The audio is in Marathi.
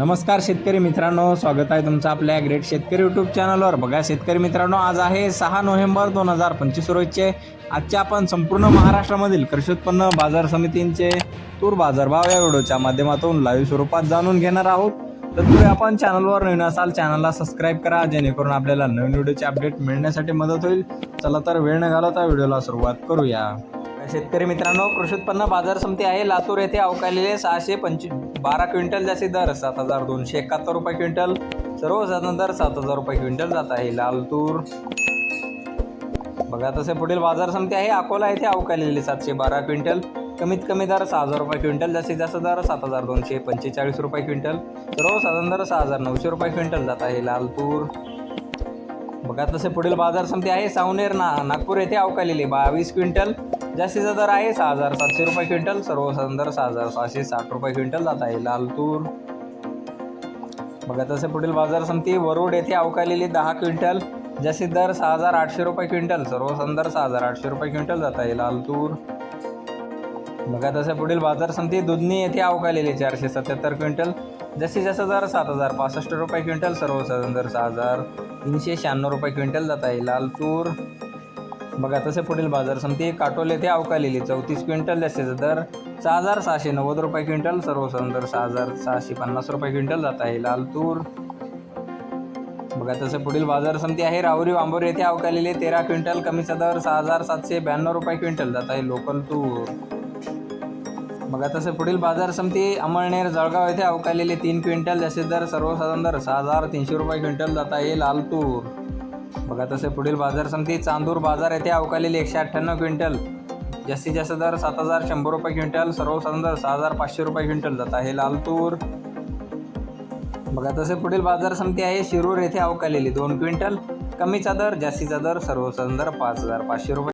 नमस्कार शेतकरी मित्रांनो स्वागत आहे तुमचं आपल्या ग्रेट शेतकरी यूट्यूब चॅनलवर बघा शेतकरी मित्रांनो आज आहे सहा नोव्हेंबर दोन हजार पंचवीस रोजचे आजचे आपण संपूर्ण महाराष्ट्रामधील कृषी उत्पन्न बाजार समितींचे तूर बाजारभाव या व्हिडिओच्या माध्यमातून लाईव्ह स्वरूपात जाणून घेणार आहोत. तर तुम्ही आपण चॅनलवर नवीन असाल चॅनलला सबस्क्राईब करा जेणेकरून आपल्याला नवीन व्हिडिओचे अपडेट मिळण्यासाठी मदत होईल. चला तर वेळ न घालवता व्हिडिओला सुरुवात करूया. शेतकरी मित्रांनो कृषी उत्पन्न बाजार समिती आहे. लातूर येथे अवकालेले सहाशे पंचवीस बारा क्विंटल जास्ती दर सात हजार दोनशे एकाहत्तर रुपये क्विंटल. सर्वसाधारण दर सात हजार रुपये क्विंटल जात आहे. लाल तूर बघा तसे पुढील बाजार समिती आहे. अकोला येथे अवकालेले सातशे बारा क्विंटल. कमीत कमी दर सहा हजार रुपये क्विंटल जास्तीत जास्त दर सात हजार दोनशे पंचेचाळीस रुपये क्विंटल. सर्वसाधारण दर सहा हजार नऊशे रुपये क्विंटल जात आहे. लाल तूर बघा तसे पुढील बाजार समिती आहे. सावनेर ना नागपूर येथे अवकालेले बावीस क्विंटल. जास्तीचा दर आहे सहा हजार सातशे रुपये क्विंटल सर्वसाधारण दर सहा हजार सहाशे साठ रुपये क्विंटल जात आहे लाल तूर. बघा तसे पुढील बाजार समिती वरुड येथे अवकालेली दहा क्विंटल जास्तीत दर सहा हजार आठशे रुपये क्विंटल सर्वसाधारण दर सहा हजार आठशे रुपये क्विंटल जात आहे लाल तूर. बघा तसे पुढील बाजार समिती दुधनी येथे अवकालेली चारशे सत्याहत्तर क्विंटल जास्तीत जास्त दर सात हजार पासष्ट रुपये क्विंटल सर्वसाधारण दर सहा हजार तीनशे शहाण्णव रुपये क्विंटल जात आहे लाल तूर. बघा तसे पुढील बाजार समिती काटोल येथे अवकालेली. चौतीस क्विंटल जास्तीचा दर सहा हजार सहाशे नव्वद रुपये क्विंटल सर्वसाधारण दर सहा हजार सहाशे पन्नास रुपये क्विंटल जात आहे. लाल तूर. बघा तसे पुढील बाजार समिती आहे. राहुरी वांबोरी येथे अवकालेले तेरा क्विंटल कमीचा दर सहा हजार सातशे ब्याण्णव रुपये क्विंटल जात आहे. लोकल तूर. बघा तसे पुढील बाजार समिती अमळनेर जळगाव येथे अवकालेले तीन क्विंटल जास्तीत दर सर्वसाधारण दर सहा हजार तीनशे रुपये क्विंटल जात आहे. लाल तूर. बघा तसे पुढील बाजार समिती चांदूर बाजार येथे अवकालेली एकशे अठ्ठ्याण्णव क्विंटल जास्तीत जास्त दर सात हजार शंभर रुपये क्विंटल सर्वसाधारण दर सहा हजार पाचशे रुपये क्विंटल जात आहे लालतूर. बघा तसे पुढील बाजार समिती आहे शिरूर येथे अवकालेली दोन क्विंटल कमीचा दर जास्तीचा दर सर्वसाधारण दर पाच हजार पाचशे रुपये.